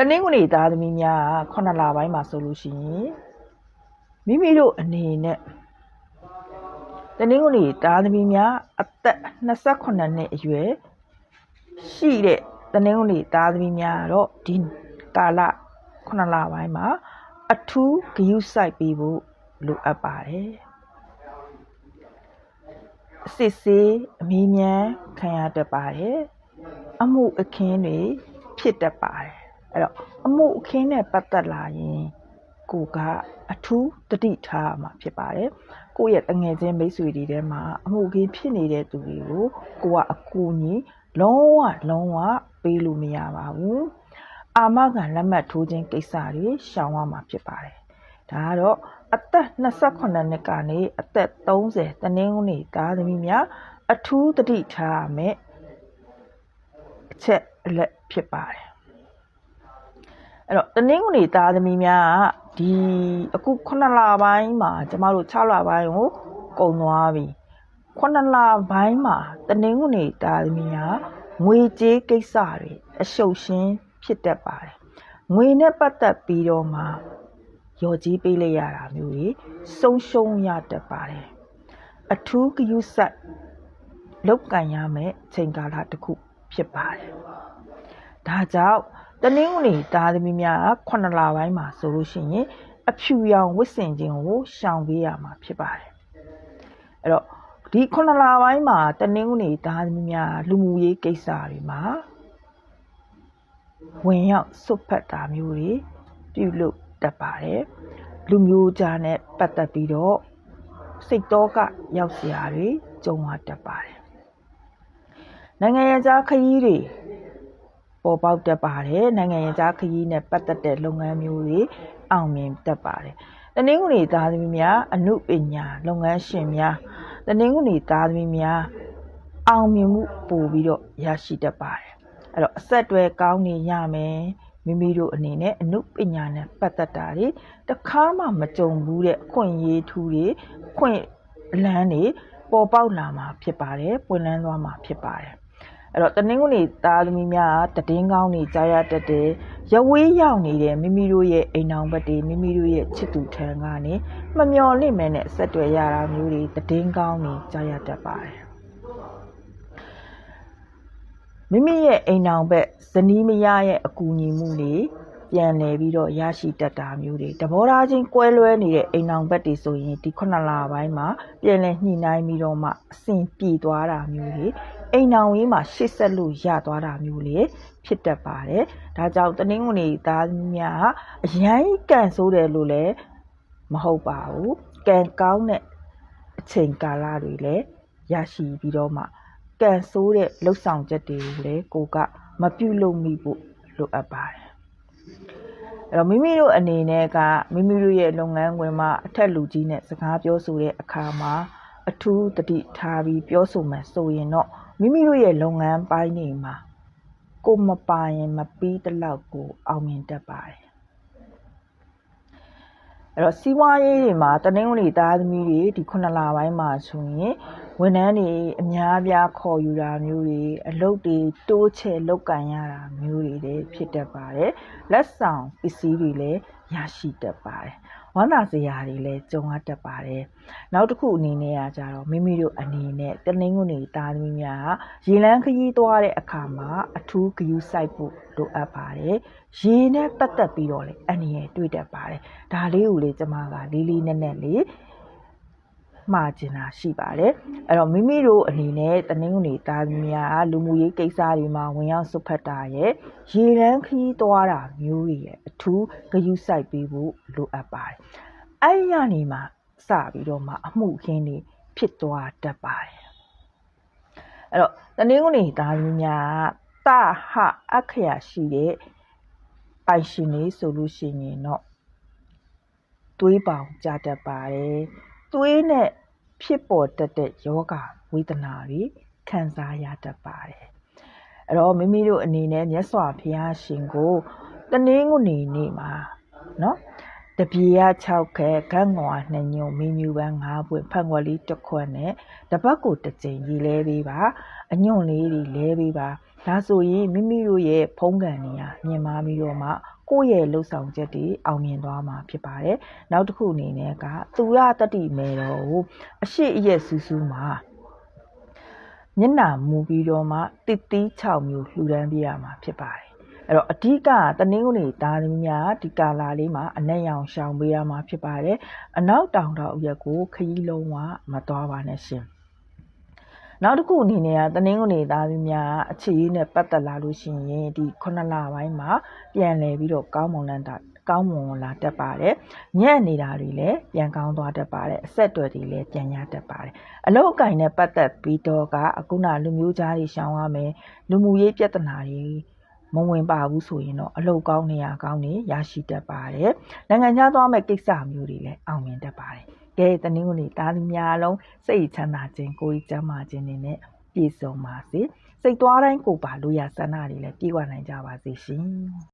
တနင်္ဂနွေသားသမီးများက9လပိုင်းမှာဆိုလို့ရှိရင်မိမိတို့အနေနဲ့တနင်္ဂနွေသားသမီးများအသက်28နှစ်အရွယ်ရှိတဲ့တနင်္ဂနွေသားသမီးများတော့ဒီကာလ9လပိုင်းမှာအထူးဂရုစိုက်ပေးဖို့လိုအပ်ပါတယ်အစစ်စေးအမီးမြန်းခံရတတ်ပါတယ်အမှုအခင်းတွေဖြစ်တတ်ပါတယ် အဲ့တော့အမှုအခင်းနဲ့ပတ်သက်လာရင်ကိုကအထူးတတိထားမှာဖြစ်ပါတယ်ကိုယ့်ရဲ့တငယ်ချင်းမိတ်ဆွေတွေထဲမှာအမှုအခင်းဖြစ်နေတဲ့သူတွေကိုကိုကအကူအညီလုံးဝလုံးဝပေးလို့မရပါဘူးအာမခံလက်မှတ်ထိုးခြင်းကိစ္စတွေရှောင်ရမှာဖြစ်ပါတယ်ဒါကတော့အသက်28နှစ်ကနေအသက်30တနင်္ဂနွေသားသမီးများအထူးတတိထားရမယ်အချက်အလက်ဖြစ်ပါတယ် အဲ့တော့တနင်္ဂနွေသားသမီးများကဒီအခု9လပိုင်းမှာကျမတို့6လပိုင်းကိုကုန်သွားပြီ9လပိုင်းမှာတနင်္ဂနွေသားသမီးများငွေကြေးကိစ္စတွေအရှုပ်ရှင်းဖြစ်တတ်ပါတယ်ငွေနဲ့ပတ်သက်ပြီးတော့မှရော်ကြီးပေးလိုက်ရတာမျိုးတွေဆုံးရှုံးရတတ်ပါတယ်အထူးဂရုစိုက်လောက်ကန်ရမယ်ချိန်ကာလတစ်ခုဖြစ်ပါတယ်ဒါကြောင့် တနင်္ဂနွေသားသမီးများ9လပိုင်းမှာဆိုလို့ရှိရင်အဖြူရောင်ဝတ်ဆင်ခြင်းကိုရှောင်ပေးရမှာဖြစ်ပါတယ်အဲ့တော့ဒီ9လပိုင်းမှာတနင်္ဂနွေသားသမီးများလူမှုရေးကိစ္စတွေမှာဝင်ရောက်စွတ်ဖက်တာမျိုးတွေပြုလုပ်တတ်ပါတယ်လူမျိုးကြားနဲ့ပတ်သက်ပြီးတော့စိတ်တော့ကရောက်စရာတွေကြုံရတတ်ပါတယ်နိုင်ငံရေးကြားခရီးတွေ ပေါ်ပေါက်တတ်ပါတယ်နိုင်ငံရေးကြားခရီးနဲ့ပတ်သက်တဲ့လုပ်ငန်းမျိုးတွေအောင်မြင်တတ်ပါတယ်တနင်္ဂနွေသားသမီးများအမှုပညာလုပ်ငန်းရှင်များတနင်္ဂနွေသားသမီးများအောင်မြင်မှုပို့ပြီးတော့ရရှိတတ်ပါတယ်အဲ့တော့အဆက်အသွယ်ကောင်းနေရမယ်မိမိတို့အနေနဲ့အမှုပညာနဲ့ပတ်သက်တာတွေတခါမှမကြုံဘူးတဲ့အခွင့်အရေးထူးတွေအခွင့်အလန်းတွေပေါ်ပေါက်လာမှာဖြစ်ပါတယ်ပွင့်လန်းသွားမှာဖြစ်ပါတယ် အဲ့တော့တနင်္ဂနွေသားသမီးများကတည်င်းကောင်းနေကြားရတတ်တယ်ရဝေးရောက်နေတဲ့မိမိတို့ရဲ့အိမ်အောင်ဘက်တွေမိမိတို့ရဲ့ချစ်သူထံကနေမမျော်လင့်မဲနဲ့ဆက်တွေ့ရတာမျိုးတွေတည်င်းကောင်းနေကြားရတတ်ပါတယ်မိမိရဲ့အိမ်အောင်ဘက်ဇနီးမယားရဲ့အကူအညီမှုတွေပြန်လည်ပြီးတော့ရရှိတတ်တာမျိုးတွေတဘောထားချင်းကွဲလွဲနေတဲ့အိမ်အောင်ဘက်တွေဆိုရင်ဒီ9လပိုင်းမှာပြန်လည်ညှိနှိုင်းပြီးတော့မှအဆင်ပြေသွားတာမျိုးတွေ အိမ်အောင်ရေးမှာရှေ့ဆက်လို့ရသွားတာမျိုးလေဖြစ်တတ်ပါတယ်ဒါကြောင့်တနင်္ဂနွေသားများအရန်ကန်ဆိုးတယ်လို့လည်းမဟုတ်ပါဘူးကံကောင်းတဲ့အချိန်ကာလတွေလည်းရရှိပြီးတော့မှကံဆိုးတဲ့လှုပ်ဆောင်ချက်တွေကိုလည်းကိုကမပြုတ်လို့မိဖို့လိုအပ်ပါတယ်အဲ့တော့မိမိတို့အနေနဲ့ကမိမိတို့ရဲ့လုပ်ငန်းခွင်မှာအထက်လူကြီးနဲ့စကားပြောဆိုတဲ့အခါမှာအထူးတတိထားပြီးပြောဆိုမှဆိုရင်တော့ မိမိတို့ရဲ့လုပ်ငန်းပိုင်းတွေမှာကိုမပါရင်မပြီးတလောက်ကိုအောင်မြင်တတ်ပါတယ်အဲ့တော့စီးပွားရေးတွေမှာတနင်္ဂနွေသားသမီးတွေဒီ9လပိုင်းမှာဆိုရင်ဝန်ထမ်းတွေအများပြားခေါ်ယူတာမျိုးတွေအလုပ်တွေတိုးချဲ့လုပ်ကန်ရတာမျိုးတွေလည်းဖြစ်တတ်ပါတယ်လက်ဆောင်ပစ္စည်းတွေလည်း ရရှိတတ်ပါတယ်ဝမ်းသာစရာတွေလည်းကြုံရတတ်ပါတယ်နောက်တစ်ခုအနေနဲ့ကကြတော့မိမိတို့အနေနဲ့တနင်္ဂနွေသားသမီးများရေလန်းခရီးသွားတဲ့အခါမှာအထူးဂရုစိုက်ဖို့လိုအပ်ပါတယ်ရေနဲ့ပတ်သက်ပြီးတော့လေအနည်းငယ်တွေ့တတ်ပါတယ်ဒါလေးကိုလေကျွန်မကလေးလေးနက်နက်လေး မှားကျင်တာရှိပါတယ်အဲ့တော့မိမိတို့အနေနဲ့တနင်္ဂနွေသားသမီးများလူမှုရေးကိစ္စတွေမှာဝင်ရောက်စွတ်ဖက်တာရဲ့ရေလန်းခရီးသွားတာမျိုးတွေရဲ့အထူးဂရုစိုက်ပေးဖို့လိုအပ်ပါတယ်အဲ့ရနေမှာစပြီးတော့မှအမှုခင်းတွေဖြစ်သွားတတ်ပါတယ်အဲ့တော့တနင်္ဂနွေသားသမီးများတဟအခရာရှိတဲ့ပိုင်ရှင်တွေဆိုလို့ရှိရင်တော့တွေးပေါင်ကြတတ်ပါတယ် သွေးနဲ့ဖြစ်ပေါ်တတ်တဲ့ယောဂဝေဒနာတွေခံစားရတတ်ပါတယ်အဲ့တော့မိမိတို့အနေနဲ့မြတ်စွာဘုရားရှင်ကိုတနင်္ဂနွေနေ့မှာနော်တပြေရ6ခဲကန့်ငွာ2ညုံမင်းညူပန်း5ပွင့်ဖန်ွက်လေးတစ်ခွက်နဲ့တပတ်ကိုတစ်ကြိမ်ရေးလဲပေးပါအညွန့်လေးတွေလဲပေးပါဒါဆိုရင်မိမိတို့ရဲ့ဖုံးကန်နေရမြင်မာပြီးတော့မှ ကိုယ့်ရဲ့လှုပ်ဆောင်ချက်တွေအောင်မြင်သွားမှာဖြစ်ပါတယ်နောက်တစ်ခုအနေနဲ့ကသူရတတိမဲတော်ကိုအရှိအယက်စူးစူးမှာမျက်နှာမူပြီးတော့မှတစ်တီး6မျိုးလှူဒန်းပြရမှာဖြစ်ပါတယ်အဲ့တော့အဓိကတနင်္ဂနွေသားသမီးများဒီကာလာလေးမှာအနက်ရောင်ရှောင်ပေးရမှာဖြစ်ပါတယ်အနောက်တောင်တောင်အရက်ကိုခရီးလုံးဝမသွားပါနဲ့ရှင် နောက်တစ်ခုအနေနဲ့ကတနင်္ဂနွေသားသမီးများအခြေရေးနဲ့ပတ်သက်လာလို့ရှိရင်ဒီ9လပိုင်းမှာပြန်လည်ပြီးတော့ကောင်းမွန်လန်းတာကောင်းမွန်လာတတ်ပါတယ်ညံ့နေတာတွေလည်းပြန်ကောင်းသွားတတ်ပါတယ်အဆက်အသွယ်တွေလည်းပြန်ရတတ်ပါတယ်အလောက်အကင်နဲ့ပတ်သက်ပြီးတော့ကအခုနလူမျိုးသားတွေရှောင်ရမယ်လူမှုရေးပြဿနာတွေ မဝင်ပါဘူးဆိုရင်တော့အလောက်ကောင်းနေရကောင်းနေရရှိတတ်ပါတယ်နိုင်ငံခြားသွားမဲ့ကိစ္စမျိုးတွေလည်းအောင်မြင်တတ်ပါတယ်ကဲတနင်္ဂနွေသားသမီးများလုံးစိတ်ချမ်းသာခြင်းကိုယ်ကျမ်းမာခြင်းတွေနဲ့ပြည့်စုံပါစေစိတ်သွားတိုင်းကိုယ်ပါလို့ရဆန္ဒတွေလည်းပြေဝနိုင်ကြပါစေရှင်